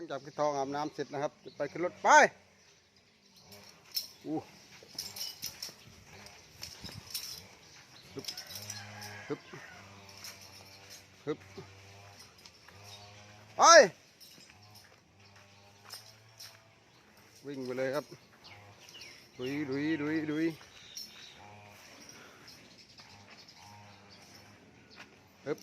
ลังจากพี่ทองอาบน้ำเสร็จนะครับ จะไปขึ้นรถไปอู้ฮึบฮึบฮึบไปวิ่งไปเลยครับดุยดุยดุยดุยฮึบ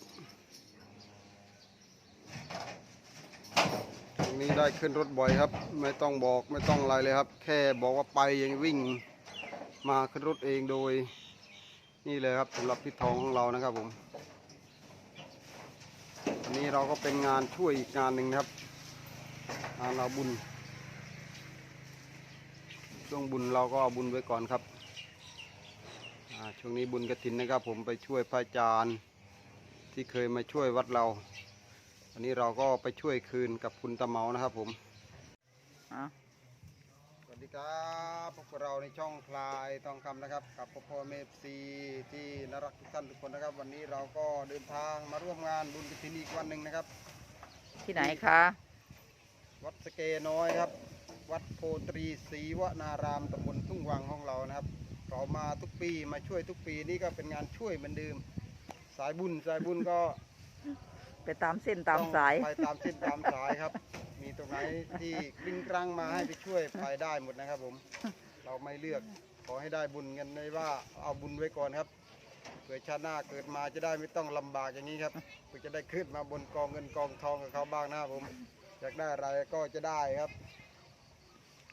ตรงนี้ได้ขึ้นรถบ่อยครับ ไม่ต้องบอกไม่ต้องอะไรเลยครับ แค่บอกว่าไปยังวิ่งมาขึ้นรถเองโดย นี่เลยครับสำหรับพี่ทองของเรานะครับผมอันนี้เราก็เป็นงานช่วยอีกงานหนึ่งนะครับงานเราบุญ ช่วงบุญเราก็เอาบุญไว้ก่อนครับช่วงนี้บุญกระถินนะครับ ผมไปช่วยพระอาจารย์ที่เคยมาช่วยวัดเรา อันนี้เราก็ไปช่วยคืนกับคุณตะเมานะครับผมอะสวัสดีครับพวกเราในช่องพลายทองคำนะครับ กับพ่อพ่อเมฟซีที่น่ารักทุกท่านทุกคนนะครับ วันนี้เราก็เดินทางมาร่วมงานบุญกฐินอีกวันหนึ่งนะครับ ที่ไหนคะ วัดสเกน้อยครับ วัดโพตรีศรีวนารามตำบลทุ่งวังของเรานะครับ เรามาทุกปีมาช่วยทุกปีนี่ก็เป็นงานช่วยเหมือนเดิม สายบุญสายบุญก็ ไปตามเส้นตามสายไปตามเส้นตามสายครับ มีตรงไหนที่กลิ้งกลางมาให้ไปช่วยไปได้หมดนะครับผม เราไม่เลือกขอให้ได้บุญกันเลยว่าเอาบุญไว้ก่อนครับเผื่อชาติหน้าเกิดมาจะได้ไม่ต้องลำบากอย่างนี้ครับเพื่อจะได้ขึ้นมาบนกองเงินกองทองกับเขาบ้างนะครับผม อยากได้อะไรก็จะได้ครับ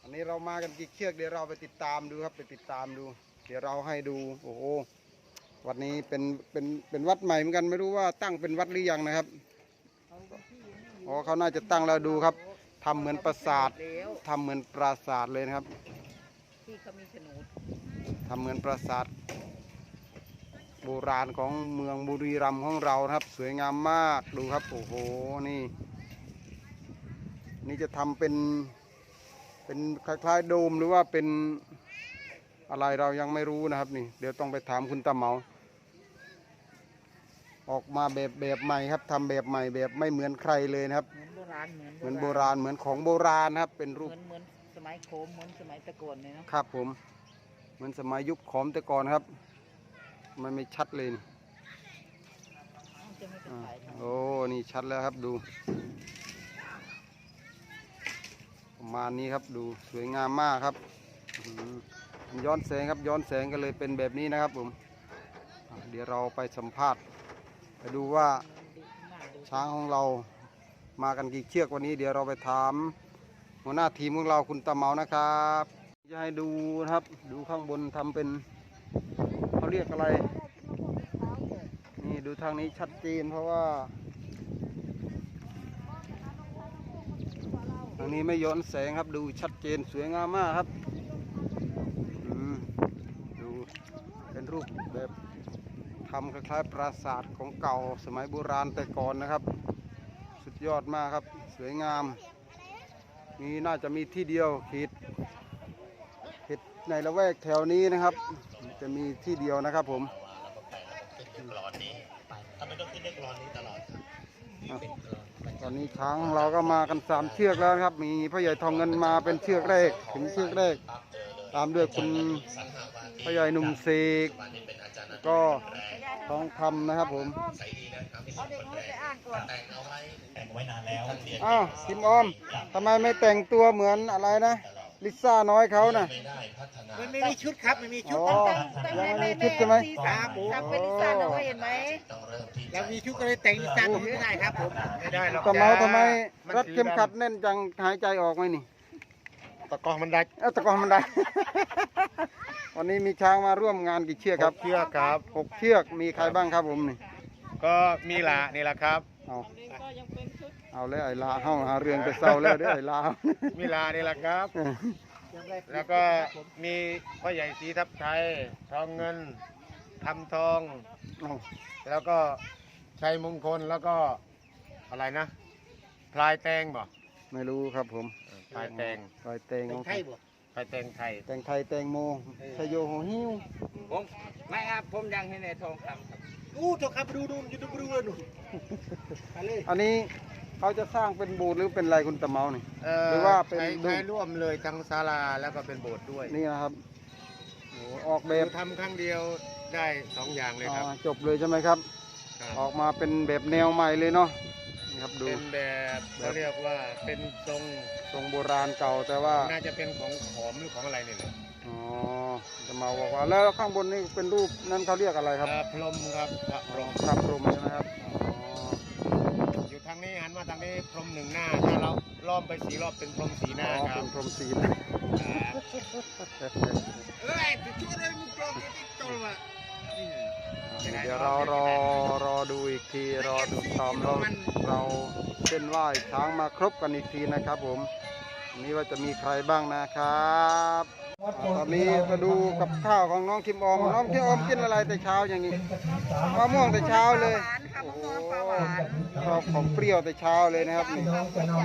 อันนี้เรามากันกี่เชือกเดี๋ยวเราไปติดตามดูครับไปติดตามดู เดี๋ยวเราให้ดูโอ้โห วัดนี้เป็นเป็นเป็นวัดใหม่เหมือนกันไม่รู้ว่าตั้งเป็นวัดหรือยังนะครับอ๋อเขาน่าจะตั้งแล้วดูครับทำเหมือนปราสาทแล้วทำเหมือนปราสาทเลยนะครับที่เขามีโฉนดทำเหมือนปราสาทโบราณของเมืองบุรีรัมย์ของเรานะครับ สวยงามมากดูครับโอ้โหนี่ นี่จะทำเป็นเป็นคล้ายๆโดมหรือว่าเป็นอะไรเรายังไม่รู้นะครับนี่ เดี๋ยวต้องไปถามคุณตาเหมา ออกมาแบบแบบใหม่ครับทำแบบใหม่แบบไม่เหมือนใครเลยนะครับ เหมือนโบราณเหมือนเหมือนโบราณเหมือนของโบราณนะครับ เป็นเหรูปมือนเหมือนสมัยโคมเหมือนสมัยตะกอนเลยเนาะครับผมเหมือนสมัยยุคขอมแต่ก่อนครับ มันไม่ชัดเลยนี่มันจะไม่เป็นอ่าสายทางโอ้นี่ชัดแล้วครับดู ประมาณนี้ครับดูสวยงามมากครับอื้อหือมันย้อนแสงครับย้อนแสงก็เลยเป็นแบบนี้นะครับผมอะเดี๋ยวเราไปสัมภาษณ์ ไปดูว่าช้างของเรามากันกี่เชือกวันนี้เดี๋ยวเราไปถามหัวหน้าทีมของเราคุณตาเมานะครับจะให้ดูนะครับดูข้างบนทำเป็นเขาเรียกอะไร นี่ดูทางนี้ชัดเจนเพราะว่าทางนี้ไม่ย้อนแสงครับดูชัดเจนสวยงามมากครับอืมดูเป็นรูปแบบ ทำคล้ายๆปราสาทของเก่าสมัยโบราณแต่ก่อนนะครับ สุดยอดมากครับสวยงาม มีน่าจะมีที่เดียวเขตเขตในละแวกแถวนี้นะครับ จะมีที่เดียวนะครับผมขึ้นกรอนนี้ทำไมต้องขึ้นด้วยกรอนนี้ตลอดครับตอนนี้ช้างของเราก็มากันสามเชือกแล้วนะครับ มีพ่อใหญ่ทองเงินมาเป็นเชือกแรกถึงเชือกแรก ตามด้วยคุณพ่อใหญ่หนุ่มเสกแล้วก็ ทองคำนะครับผมแต่งเอาไว้แต่งไว้นานแล้วเรียนอ้าวพิมออมทำไมไม่แต่งตัวเหมือนอะไรนะลิซ่าน้อยเขานะไม่ได้พัฒนามันไม่มีชุดครับไม่มีชุดอ๋อยังไม่มีชุดใช่ไหมครับผมทำเป็นลิซ่าน้อยเห็นไหมต้องเริ่มที่เรามีชุดก็เลยแต่งนิสสันไม่ได้ครับผมไม่ได้หรอกตะเมาทำไมนรัดเข็มขัดแน่นจังหายใจออกไหมนี่ตะกองมันได้เอ้าตะกอนมันได้ วันนี้มีช้างมาร่วมงานกี่เชือกครับเชือกครับ หกเชือกมีใครบ้างครับผมนี่ก็มีละนี่แหละครับ เอาเอาแล้วไอ้ลาเฮาหาเรื่องไปเศร้าแล้วเด้อไอ้ลา มีลานี่แหละครับ แล้วก็มีพ่อใหญ่สีทับไทยทองเงินทำทอง เอาแล้วก็ชัยมงคลแล้วก็อะไรนะพลายแตงบ่ไม่รู้ครับผมพลายแตงลอยแตงของพลายแตงไทยแตงไทยแตงโมชโยโหหิ้วผมไม่ครับ ผมยังให้ในทองคำครับอู้ทองคำดูดูยูทูบดูเลยหนูไปเลยอันนี้เขาจะสร้างเป็นโบูหรือเป็นอะไรคุณตะเมานี่เอ่อหรือว่าเป็นใช้รูปใช้ร่วมเลยทั้งศาลาแล้วก็เป็นโบสถ์ด้วยนี่นะครับโอ้ออกแบแบบบทำครั้งเดียวได้สองอย่างเลยครับอ๋อจบเลยใช่ไหมครับ ครับ ออกมาเป็นแบบแนวใหม่เลยเนาะ นี่ครับดูเป็นแบบเขาเรียกว่าเป็นทรงทรงโบราณเก่าแต่ว่าน่าจะเป็นของขอมหรือของอะไรเนี่ยนะอ๋อจะมาบอกว่าแล้วข้างบนนี่เป็นรูปนั้นเขาเรียกอะไรครับเอ่อพรหมครับพระพรหมพระพรหมใช่ไหมครับอ๋ออยู่ทางนี้หันมาทางนี้พรหมหนึ่งหน้าถ้าเราล้อมไปสีรอบเป็นพรหมสีหน้าอ๋อครัเป็บนพรหมสีนะเอ้ยช่วยเลยมึงกลองที่ตลมานี่ไง เดี๋ยวเรารอรอดูอีกทีรอดูตามเราเราเส้นไหว้ช้างมาครบกันอีกทีนะครับผม วันนี้ว่าจะมีใครบ้างนะครับตอนนี้มาดูกับข้าวของน้องคิมออมน้องคิมออมกินอะไรแต่เช้าอย่างนี้มะม่วงแต่เช้าเลยโอ้โหชอบของเปรี้ยวแต่เช้าเลยนะครับนี่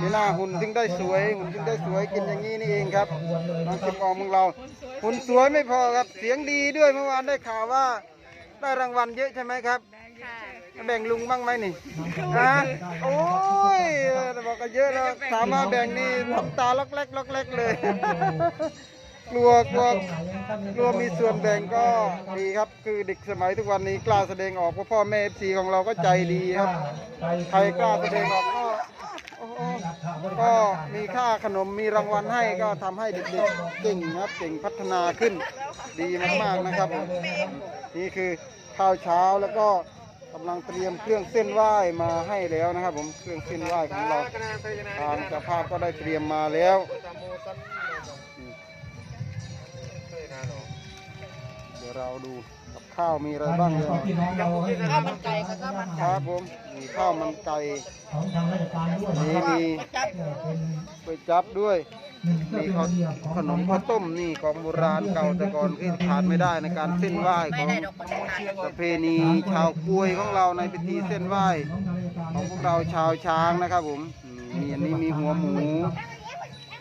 นี่หน้าหุ่นถึงได้สวยหุ่นถึงได้สวยกินอย่างนี้นี่เองครับน้องคิมออมของเราหุ่นสวยไม่พอครับเสียงดีด้วยเมื่อวานได้ข่าวว่า ได้รางวัลเยอะใช่ไหมครับ แบ่งลุงบ้างไหมนี่ฮะโอ้ยบอกกันเยอะแล้วถามมาแบ่งนี่ทำตาล็อกเล็กล็อกเล็กเลยกลัวกลัวกลัวมีส่วนแบ่งก็ดีครับ คือเด็กสมัยทุกวันนี้กล้าแสดงออกเพราะพ่อแม่เอฟซีของเราก็ใจดีครับใครกล้าแสดงออกก็โอ้โหก็มีค่าขนมมีรางวัลให้ก็ทำให้เด็กๆเก่งครับเก่งพัฒนาขึ้นดีมากๆนะครับ นี่คือข้าวเช้าแล้วก็ กำลังเตรียมเครื่องเส้นไหว้มาให้แล้วนะครับ ผมเครื่องเส้นไหว้ของเราทางเจ้าภาพก็ได้เตรียมมาแล้วเดี๋ยวเราดูกับข้าวมีอะไรบ้างเนี่ยพี่น้องเราให้ดีข้าวนะมันไก่กับข้าวมันครับผมมีข้าวมันไก่ของทางราชการด้วยนี่นะครับมีจับเออเป็นก๋วยจั๊บด้วยห นึ่งก็มีเป็นข้าวระเบียบของขนมข้าวต้มนี่ของโบราณเก่าแต่ก่อนที่ขาดไม่ได้ในการเส้นไหว้ของไม่ได้ดอกมันจะทานประเพณีชาวกวยของเราในพิธีเส้นไหว้ของทางราชการของพวกเราชาวช้างนะครับผมมีอันนี้มีหัวหมู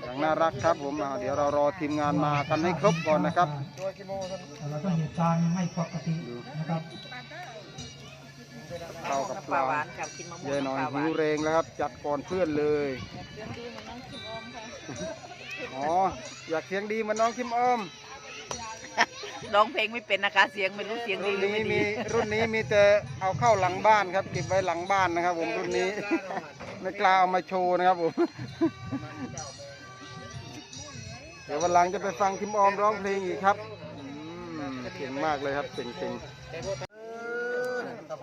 อย่างน่ารักครับผมอ่าเดี๋ยวเรารอทีมงานมากันให้ครบก่อนนะครับแล้วก็เหตุการณ์ไม่ปกตินะครับเข้ากับปปลาลาหวานกับกินมะม่วงเยอะหน่อยปลาหหิวานวแรงแล้วครับ จัดก่อนเพื่อนเลย อ๋อ อยากเสียงดีเหมือนน้องคิมอ้อม ร้องเพลงไม่เป็นนะคะ เสียงไม่รู้เสียงดีรุ่นหรือนี้ไม่ดีมีรุ่นนี้มีแต่เอาเข้าหลังบ้านครับ เก็บไว้หลังบ้านนะครับ ผมรุ่นนี้ ไม่กล้าเอามาโชว์นะครับผม เดี๋ยววันหลังจะไปฟังคิมออมร้องเพลงอีกครับอืมเก่งมากเลยครับเก่งๆ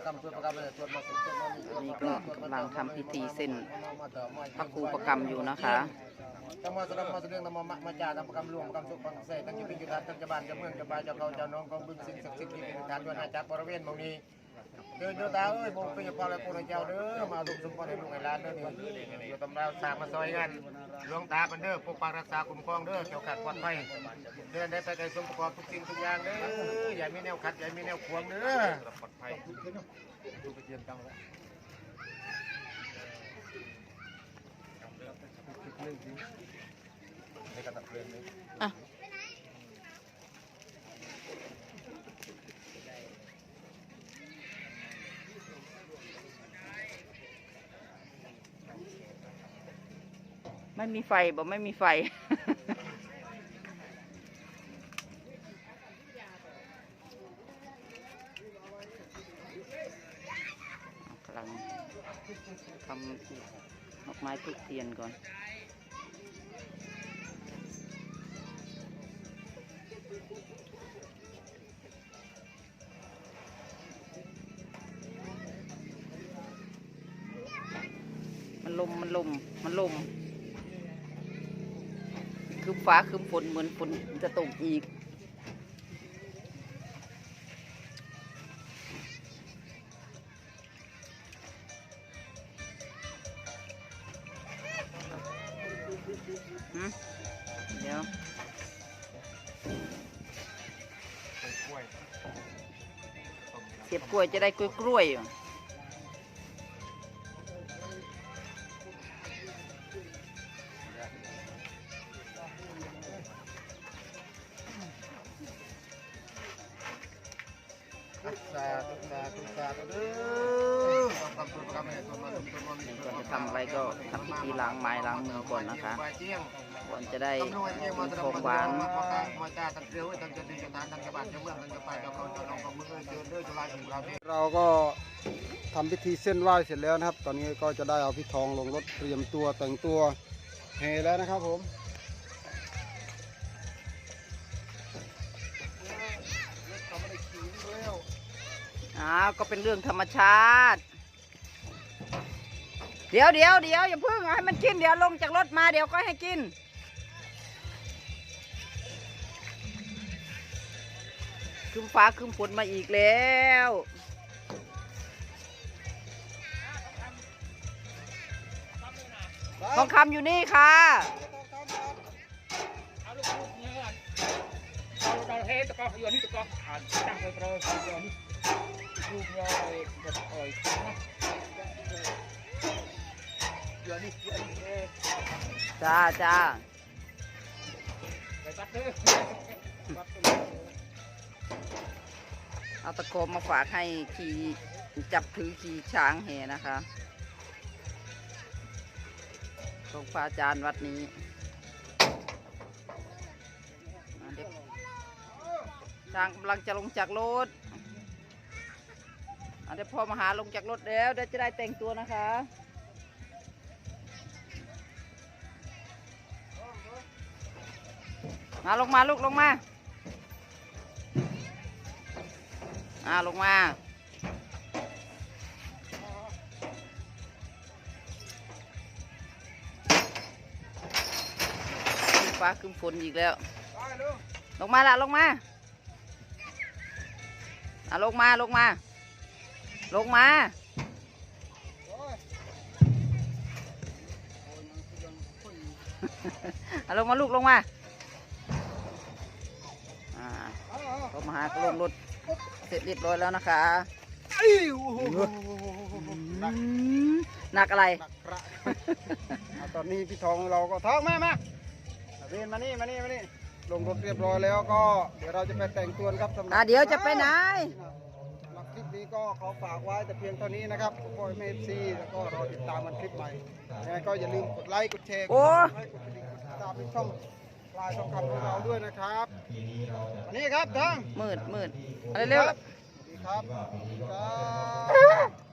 นี่ก็กำลังทำพิธีเส้นพระครูประกรรมอยู่นะคะตั้งมาแสดงมาแสดงนำมะมาจาธรรมกรรมหลวงกรรมสุขประกรรมเสตั้งจิตวิญญาณตั้งจบานจะเมืองจะบานจะเขาจะน้องกองบึงสิ่งศักดิ์สิทธิ์ที่เป็นฐานด้วยอาจากบริเวณมงนี้ เดินเดินตาเอ้ยบอกเป็นพอแล้วพระเจ้าเด้อมาดุสมพรให้ลูกให้ลานเด้อนี่อยู่ตำราสามมาซอยกันหลวงตาเป็นเด้อปกปักรักษาคุ้มครองเด้อเกี่ยวขัดปลอดภัยเดินได้ไปไกลสมประกอบทุกสิ่งทุกอย่างเด้ออย่ามีแนวขัดอย่ามีแนวขวางเด้อปลอดภัยดูไปเยี่ยมจังแล้วอะ ไม่มีไฟบอกไม่มีไฟ กำลังทำดอกไม้ทุกเทียนก่อนมันลมมันลมมันลม คือฟ้าคือฝนเหมือนฝนจะตกอีก เดี๋ยวเสียบกล้วยจะได้กล้วยกล้วยๆอยู่ ทำอะไรก็ทำพิธีล้างไม้ล้างมือก่อนนะคะเจียงก่อนจะได้ตำรวจเจียงมามีตำรขวอจงหวานมามามาจ้าตั้งเกลียวตั้งจะดีจะทานตั้งจะบ้านจะเมืองตั้งจะไปจะเขาจะน้องของมือเดินเดินจะลายถึงเราเนี่ยเราก็ทำพิธีเส้นไหว้เสร็จแล้วนะครับ ตอนนี้ก็จะได้เอาพี่ทองลงรถเตรียมตัวแต่งตัวเฮแล้วนะครับผมอ้าวก็เป็นเรื่องธรรมชาติเดี๋ยวเดี๋ยวเดี๋ยวอย่าเพิ่งให้มันกินเดี๋ยวลงจากรถมาเดี๋ยวก็ให้กิน คืมฟ้าคืมฝนมาอีกแล้วทองคำอยู่นี่ค่ะ จ้าจ้าไปตัดเอเอาตะโกมมาฝากให้ขี่จับถือขี่ช้างแห่นะคะของพระอาจารย์วัดนี้ช้างกำลังจะลงจากรถเดี๋ยวพ่อมาหาลงจากรถแล้วเดี๋ยวจะได้แต่งตัวนะคะ มาลงมาลูกลงมาอ่าลงมาฟ้าขึ้นฝนอีกแล้ว ลงมาละลงมาอะลงมาลงมา ลงมาอะลงมาลูกลงมา ก็มาหาก็ลงรถเสร็จเรียบร้อยแล้วนะคะอืมหนักอะไรหนักพระอะตอนนี้พี่ทองเราก็ท้องมามาเรียนมานี่มานี่มานี่ลงรถเรียบร้อยแล้วก็เดี๋ยวเราจะไปแต่งตัวครับสำหรัอะเดี๋ยวจะไปไหนสำหรับคลิปนี้ก็ขอฝากไว้แต่เพียงเท่านี้นะครับพ่อแม่ซีแล้วก็รอติดตามมันคลิปใหม่ยังไงก็อย่าลืมกดไลค์กดแชร์กดโอ้ไลค์กดกระดิ่งกดติดตามในช่องลายทองคำของเราด้วยนะครับวั นนี้ครับทางมืดมืดอะไรเร็วสวัสดีครับสวัสดีครับ